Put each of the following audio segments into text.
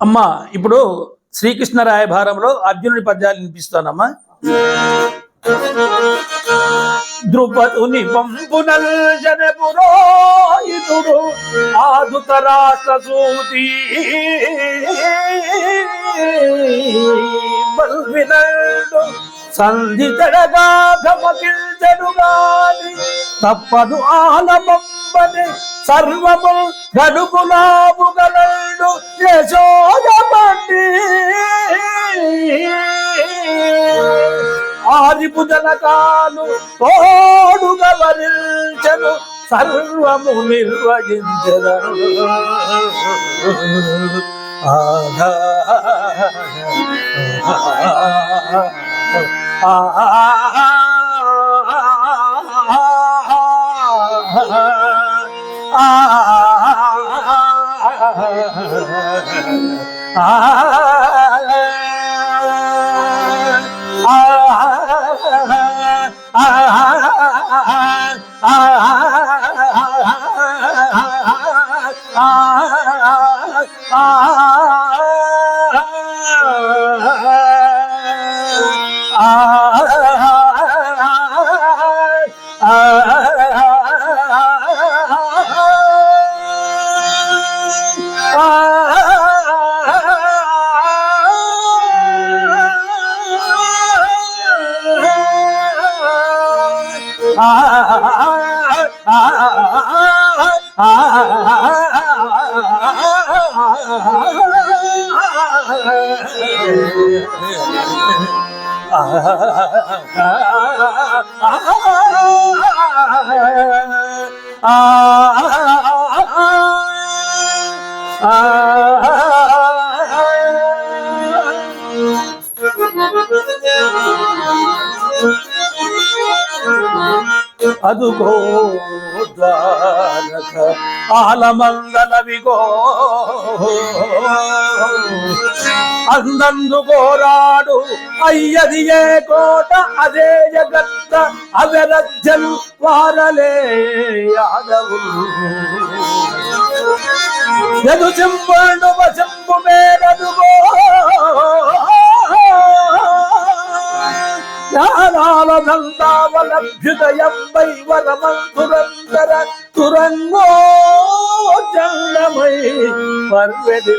అమ్మా ఇప్పుడు శ్రీకృష్ణ రాయభారంలో అర్జునుడి పద్యాలు వినిపిస్తానమ్మా. ద్రుపదుని పంపునల్ పురోహితుడు ఆదుత రాష్ట్ర సూతి సంధితడగా గమకించడుగాని తప్పదు ఆలమంబని సర్వము గడుపులాపుగలడు యశోదమండి ఆదిపు జనకాలు తోడుగా వరించను సర్వము నిర్వహించదను 아 ఆహా. అదుగో ద్వారక ఆలమందలవిగో అందందు కోరాడు అయ్యది ఏ కోట అదే జగత్త అవరజ్జలు వారలే యాదవులు ఎదు చెంబు చెంబు మేరదుగో జ్ఞానాలనందావలభ్యుదయంబై వరమంతురంతర తురంగో చల్లమై పర్వది.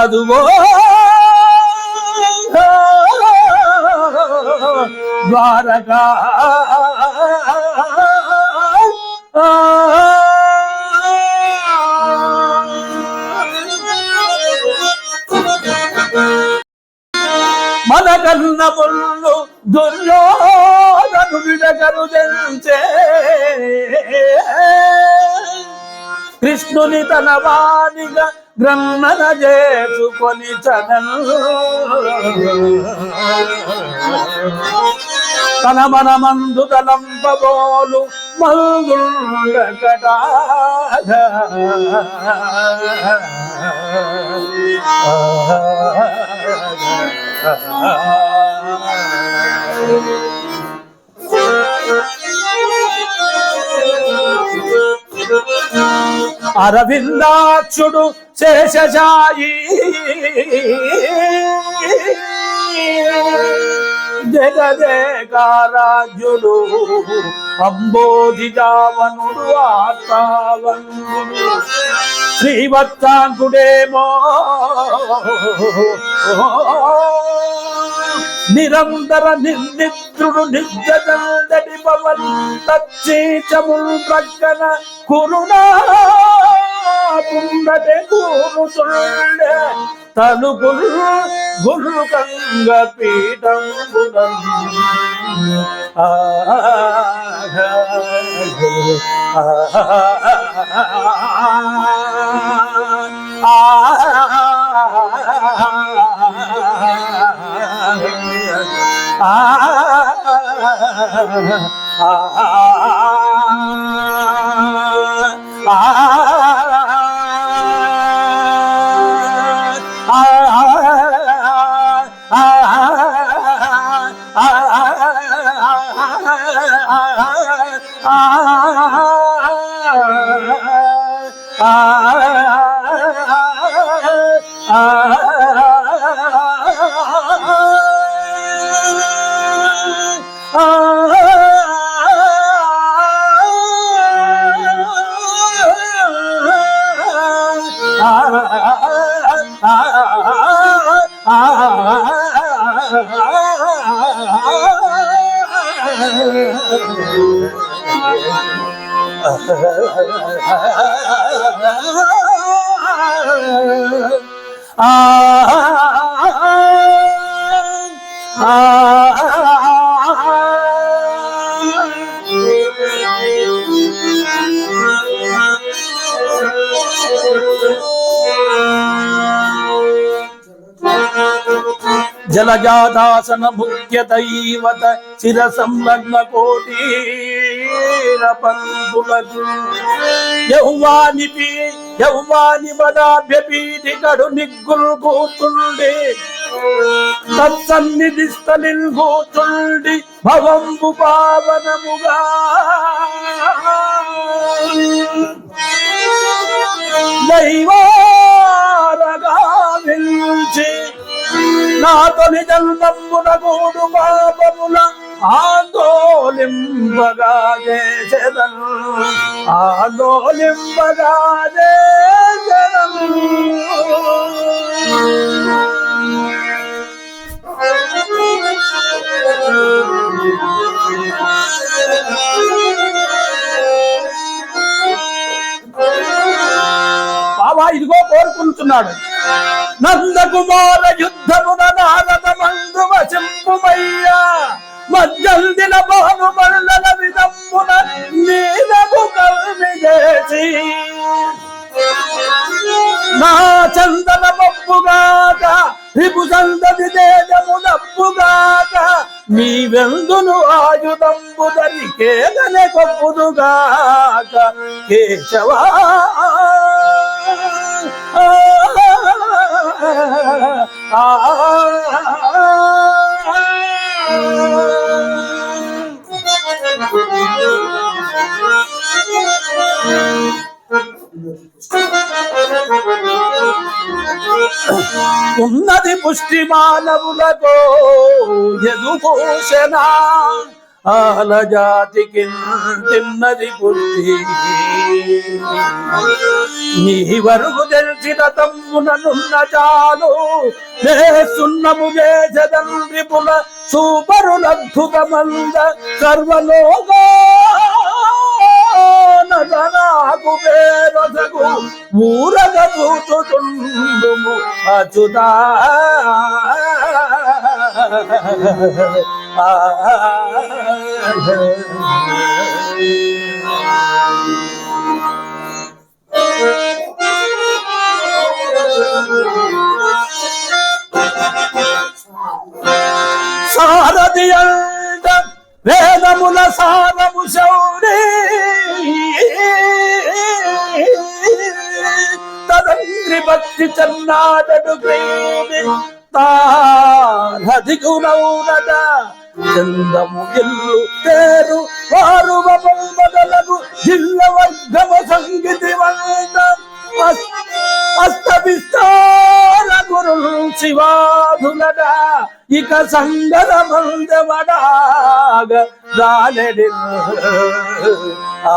అదుగో ద్వారకా. దుర్యోధను విడగను తెంచే కృష్ణుని తన వాణిగా గ్రహణ చేసుకొని చదను. తన మన మందు తలంపబోలు Ah అరవిందాక్షుడు శేషజాయి. జగదేకారాజ్యుడు అంబోధిజావనుడు ఆత్మావనుడు. శ్రీవత్సాంకుడేమో నిరంతర నిర్నిద్రుడు నిర్జదండటి పవన్ తచ్చీచముల్ ప్రక్కన కురుణా కుండటే కూరుతుండే తలుగులు గురు కంగ పీఠం ఆ ah, ah, ah, ah. జలజాదాసన ముఖ్యతైవత చిర సంలగ్న కోటి పంతులకు యౌవాని యౌవాని బదాభ్యపీటి కడు నిగ్గులు కూతుండే తత్సన్నిధి స్థలిల్ కూతుండి భవంబు పావనముగా. దైవారగా నిల్చి నాతో నిజన్నమ్మున గూడు పాపముల ఆందోలింపగా చేసెదను ఆందోలింపగా చేసెదను బాబా ఇదిగో కోరుకుంటున్నాడు. నందకుమార యుద్ధమున నారద మందు వశంపుమయ్యా మధ్యందిన భానుమల్లల మండల విధమ్మున నీలకు కల్మి చేసి. నా చందన పప్పుగాక రిపు సందది తేజము నప్పుగాక మీ వెందును ఆయుధంబు దరికేదనే కొప్పుదుగాక కేశవా. ఉన్నది పుష్టి మానవులతో ఎదుభూషణ ఆల జాతికి తిన్నది పుట్టి నీ వరుగు తెలిసిన తమ్ముననున్న చాలు. నే సున్నము చేసదం విపుల సూపరులద్భుతమంద సర్వలోగా నాకు పేరసగు ఊరగ చూచుతుండుము అచుతా సారథి అంట వేదముల సారము శౌరి. తదంత్రి భక్తి చన్నాడడు ప్రేమి తారధి గుణౌనట చందము ఇల్లు తేరు వారు మొదలగు జిల్ల వర్గమ సంగీతి వంద అస్తవిస్తార గురు శివాధులట ఇక సంగర మందవడాగ రాలెడి ఆ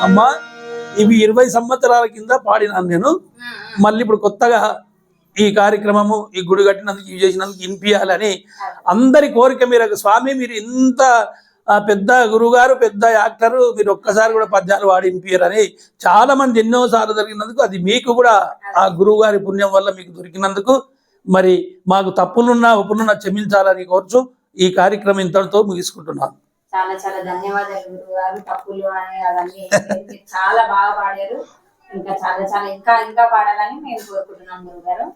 అమ్మా ఇవి ఇరవై సంవత్సరాల కింద పాడినాను నేను. మళ్ళీ ఇప్పుడు కొత్తగా ఈ కార్యక్రమము ఈ గుడి కట్టినందుకు ఇవి చేసినందుకు వినిపించాలని అందరి కోరిక మేరకు స్వామి మీరు ఇంత పెద్ద గురుగారు పెద్ద యాక్టర్ మీరు ఒక్కసారి కూడా పద్యాలు వాడి వినిపించారని చాలా మంది ఎన్నో సార్లు జరిగినందుకు అది మీకు కూడా ఆ గురువు గారి పుణ్యం వల్ల మీకు దొరికినందుకు మరి మాకు తప్పులున్నా ఒప్పులున్నా క్షమించాలని కోరుచు ఈ కార్యక్రమం ఇంతటితో ముగించుకుంటున్నాను చాలా చాలా ధన్యవాదాలు గురువు గారు. తప్పులు అని అవన్నీ చాలా బాగా పాడారు. ఇంకా చాలా చాలా ఇంకా ఇంకా పాడాలని మేము కోరుకుంటున్నాం గురువు గారు